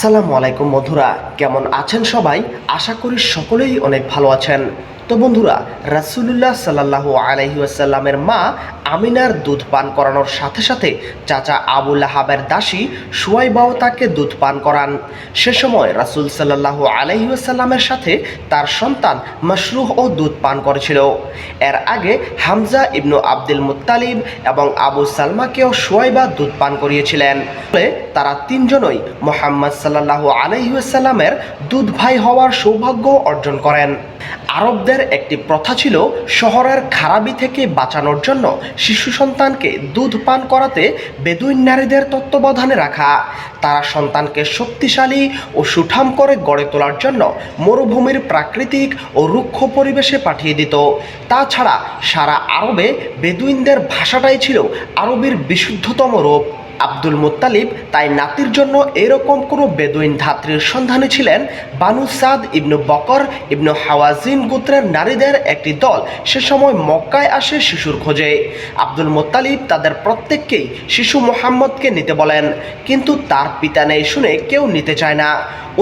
আসসালামু আলাইকুম বন্ধুরা কেমন আছেন সবাই? আশা করি সকলেই অনেক ভালো আছেন। তো বন্ধুরা, রাসুলুল্লাহ সাল্লাহ আলহিউসাল্লামের মা আমিনার দুধ পান করানোর সাথে সাথে চাচা আবুল আহাবের দাসী সুয়াইবাও তাকে দুধ পান করান। সে সময় রাসুল সাল্লাহ আলহিউসাল্লামের সাথে তার সন্তান মশরুহ ও দুধ পান করেছিল। এর আগে হামজা ইবনু আব্দুল মুত্তালিব এবং আবু সালমাকেও সুয়াইবা দুধ পান করিয়েছিলেন। ফলে তারা তিনজনই মোহাম্মদ সাল্লাহ আলহিউসাল্লামের দুধ ভাই হওয়ার সৌভাগ্য অর্জন করেন। আরবদের একটি প্রথা ছিল শহরের খারাপি থেকে বাঁচানোর জন্য শিশু সন্তানকে দুধ পান করাতে বেদুইন নারীদের তত্ত্বাবধানে রাখা। তারা সন্তানকে শক্তিশালী ও সুঠাম করে গড়ে তোলার জন্য মরুভূমির প্রাকৃতিক ও রুক্ষ পরিবেশে পাঠিয়ে দিত। তাছাড়া সারা আরবে বেদুইনদের ভাষাটাই ছিল আরবের বিশুদ্ধতম রূপ। আব্দুল মুত্তালিব তাই নাতির জন্য এরকম কোনো বেদুইন ধাত্রীর সন্ধানে ছিলেন Banu Saad ibn Bakr ibn Hawazin গোত্রের নারীদের একটি দল সে সময় মক্কায় আসে শিশুর খোঁজে। আব্দুল মুত্তালিব তাদের প্রত্যেককেই শিশু মোহাম্মদকে নিতে বলেন, কিন্তু তার পিতা নেই শুনে কেউ নিতে চায় না।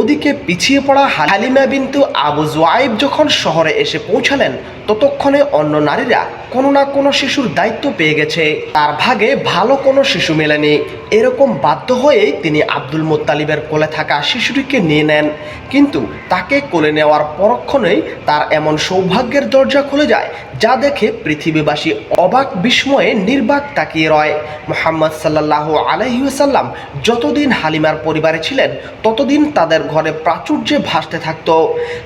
ওদিকে পিছিয়ে পড়া হালিমা বিন্তু আবু জোয়াইব যখন শহরে এসে পৌঁছালেন, ততক্ষণে অন্য নারীরা কোনো না কোনো শিশুর দায়িত্ব পেয়ে গেছে। তার ভাগে ভালো কোনো শিশু মেলেনি। এরকম বাধ্য হয়েই তিনি আব্দুল মোত্তালিবের কোলে থাকা শিশুটিকে নিয়ে নেন। কিন্তু তাকে কোলে নেওয়ার পরক্ষণেই তার এমন সৌভাগ্যের দরজা খুলে যায় যা দেখে পৃথিবীবাসী অবাক বিস্ময়ে নির্বাক তাকিয়ে রয়। মোহাম্মদ সাল্লাহ আলহিউসাল্লাম যতদিন হালিমার পরিবারে ছিলেন, ততদিন তাদের ঘরে প্রাচুর্যে ভাসতে থাকত।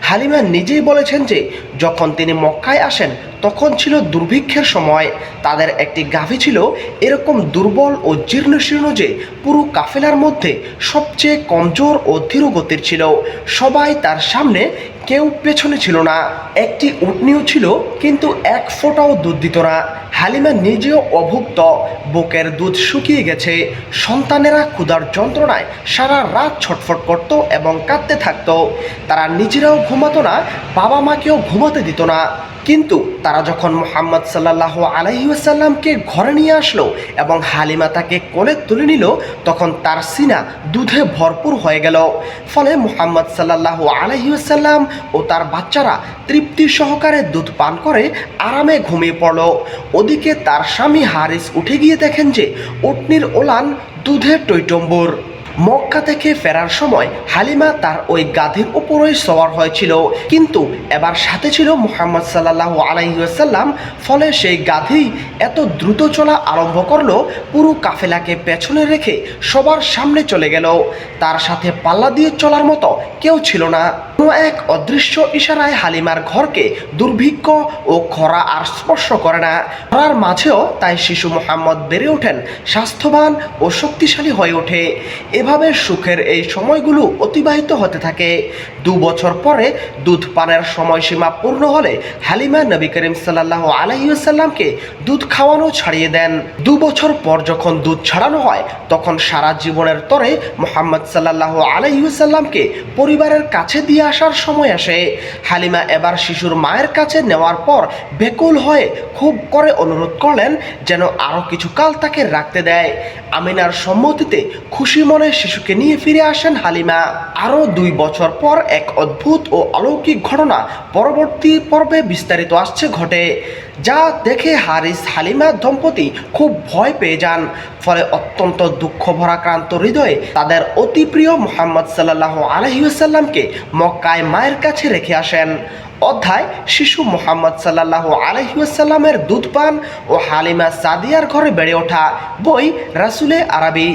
হালিমা নিজেই বলেছেন যে, যখন তিনি মক্কায় আসেন, তখন ছিল দুর্ভিক্ষের সময়। তাদের একটি গাভী ছিল এরকম দুর্বল ও জীর্ণশীর্ণ যে, পুরো কাফেলার মধ্যে সবচেয়ে কমজোর ও ধীরগতির ছিল। সবাই তার সামনে কেউ পেছনে ছিল না, একটি উটনিও ছিল, কিন্তু এক ফোঁটাও দুধ দিত না। হালিমা নিজেও অভুক্ত, বুকের দুধ শুকিয়ে গেছে। সন্তানেরা ক্ষুধার যন্ত্রণায় সারা রাত ছটফট করত এবং কাঁদতে থাকত। তারা নিজেরাও ঘুমাতো না বাবা মাকেও ঘুমাতে দিত না। কিন্তু তারা যখন মোহাম্মদ সাল্লাহ আলহিউসাল্লামকে ঘরে নিয়ে আসলো এবং হালিমা তাকে কোলে তুলে নিল, তখন তার সিনা দুধে ভরপুর হয়ে গেল। ফলে মোহাম্মদ সাল্লাহ আলহিউসাল্লাম ও তার বাচ্চারা তৃপ্তি সহকারে দুধ পান করে আরামে ঘুমিয়ে পড়ল। ওদিকে তার স্বামী হারিস উঠে গিয়ে দেখেন যে, উটনির ওলান দুধে টৈটম্বুর। মক্কা থেকে ফেরার সময় হালিমা তার ওই গাধীর উপরেই সওয়ার হয়েছিল। কিন্তু এবার সাথে ছিল মুহাম্মদ সাল্লাহ আলাইসাল্লাম ফলে সেই গাধী এত দ্রুত চলা আরম্ভ করল, পুরো কাফেলাকে পেছনে রেখে সবার সামনে চলে গেল। তার সাথে পাল্লা দিয়ে চলার মতো কেউ ছিল না। কোনো এক অদৃশ্য ইশারায় হালিমার ঘরকে দুর্ভিক্ষ ও খরা আর স্পর্শ করে না। খরার মাঝেও তাই শিশু মোহাম্মদ বেড়ে ওঠেন, স্বাস্থ্যবান ও শক্তিশালী হয়ে ওঠে। এভাবে সুখের এই সময়গুলো অতিবাহিত হতে থাকে। দু বছর পরে দুধ পানের সময়সীমা পূর্ণ হলে হালিমা নবী করিম সাল্লাহ আলহিউসাল্লামকে দুধ খাওয়ানো ছাড়িয়ে দেন। দু বছর পর যখন দুধ ছাড়ানো হয়, তখন সারা জীবনের তরে মোহাম্মদ সাল্লাহ আলহিউসাল্লামকে পরিবারের কাছে দিয়ে আসার সময় আসে। হালিমা এবার শিশুর মায়ের কাছে নেওয়ার পর বেকুল হয়ে খুব করে অনুরোধ করলেন যেন আরও কিছু কাল তাকে রাখতে দেয়। আমিনার সম্মতিতে খুশি মনে শিশুকে নিয়ে ফিরে আসেন হালিমা। আরও দুই বছর পর এক অদ্ভুত ও অলৌকিক ঘটনা পরবর্তী পর্বে বিস্তারিত আসছে ঘটে, যা দেখে হারিস হালিমা দম্পতি খুব ভয় পেয়ে যান। ফলে অত্যন্ত দুঃখ ভরাক্রান্ত হৃদয়ে তাদের অতি প্রিয় মোহাম্মদ সাল্লাহ আলহিউসাল্লামকে মক্কায় মায়ের কাছে রেখে আসেন। অধ্যায়, শিশু মোহাম্মদ সাল্লাহ আলহিউসাল্লামের দুধ পান ও হালিমা সাদিয়ার ঘরে বেড়ে ওঠা। বই, রাসুলে আরবি।